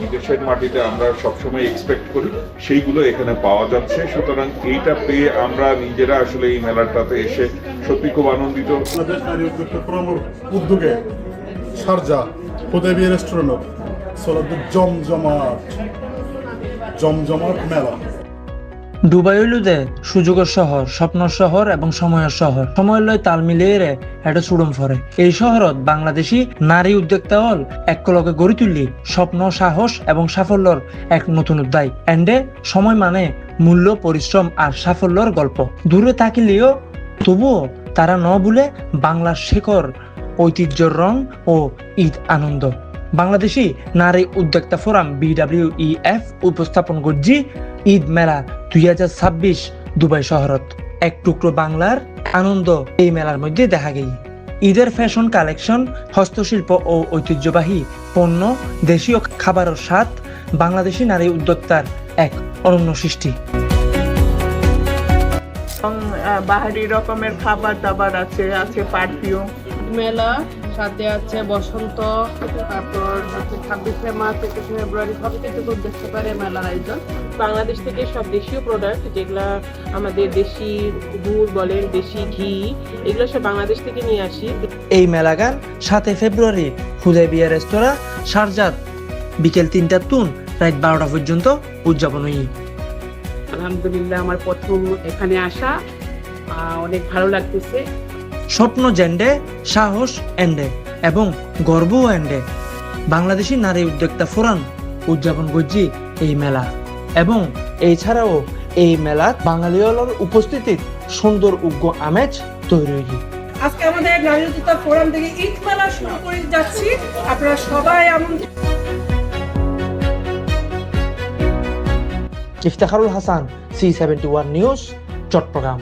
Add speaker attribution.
Speaker 1: বিদেশের মাটিতে আমরা সবসময় এক্সপেক্ট করি, সেইগুলো এখানে পাওয়া যাচ্ছে। সুতরাং এইটা পেয়ে আমরা নিজেরা আসলে এই মেলাটাতে এসে সত্যি খুব আনন্দিত।
Speaker 2: উদ্যোগে সারজা হুদেবি রেস্টুরেন্ট জমজমাট জমজমাট মেলা।
Speaker 3: ডুবাই হইলুদে সুযোগের শহর, স্বপ্নর শহর এবং সময়ের শহর। সময় লয় তাল মিলিয়ে রে এটা চুড়ম ফরে। এই শহরত বাংলাদেশি নারী উদ্যোক্তা হল একলগে গড়ি তুললি স্বপ্ন, সাহস এবং সাফল্যর এক নতুন অধ্যায়। এন্ডে, সময় মানে মূল্য, পরিশ্রম আর সাফল্যর গল্প। দূরে থাকিলেও তবুও তারা ন ভুলে বাংলার শেখর, ঐতিহ্যর রং ও ঈদ আনন্দ। বাংলাদেশি নারী উদ্যোক্তা ফোরাম বিডাব্লিউইএফ উপস্থাপন করছি ঈদ মেলা দুই হাজার ছাব্বিশ দুবাই শহরত। এক টুকরো বাংলার আনন্দ এই মেলার মধ্যে দেখা গেই ঈদের ফ্যাশন কালেকশন, হস্তশিল্প ও ঐতিহ্যবাহী পণ্য, দেশীয় খাবারের স্বাদ, বাংলাদেশি নারী উদ্যোক্তার এক অনন্য সৃষ্টি।
Speaker 4: বাহারি রকমের খাবার দাবার আছে আছে পারফিউম
Speaker 5: মেলা সাথে আছে বসন্ত তারপর হচ্ছে ছাব্বিশে মার্চ একুশে ফেব্রুয়ারি সব কিছু খুব দেখতে পারে মেলার আয়োজন। বাংলাদেশ থেকে সব দেশীয় প্রোডাক্ট যেগুলা আমাদের দেশি গুড় বলেন দেশি ঘি এগুলো সব বাংলাদেশ থেকে নিয়ে আসি।
Speaker 3: এই মেলাগান সাতই ফেব্রুয়ারি হুদাইবিয়া রেস্তোরাঁ শারজাত বিকেল তিনটা তুন রাত বারোটা পর্যন্ত উদযাপন হই।
Speaker 5: আলহামদুলিল্লাহ আমার প্রথম এখানে আসা অনেক ভালো লাগতেছে।
Speaker 3: স্বপ্ন জেন্ডে সাহস এন্ডে এবং গর্ব এন্ডে। বাংলাদেশি নারী উদ্যোক্তা ফোরাম উদযাপন করছি এই মেলা। এবং এছাড়াও এই মেলা বাঙালিওয়ালার উপস্থিতিত সুন্দর উগ্র আমেজ তৈরি হয়েছে।
Speaker 6: আজকে আমাদের নারী উদ্যোক্তা ফোরাম থেকে ঈদ মেলা শুরু করে যাচ্ছি। আপনারা সবাই আমন্ত্রিত।
Speaker 3: Iftekharul Hasan C seventy one news Chattogram.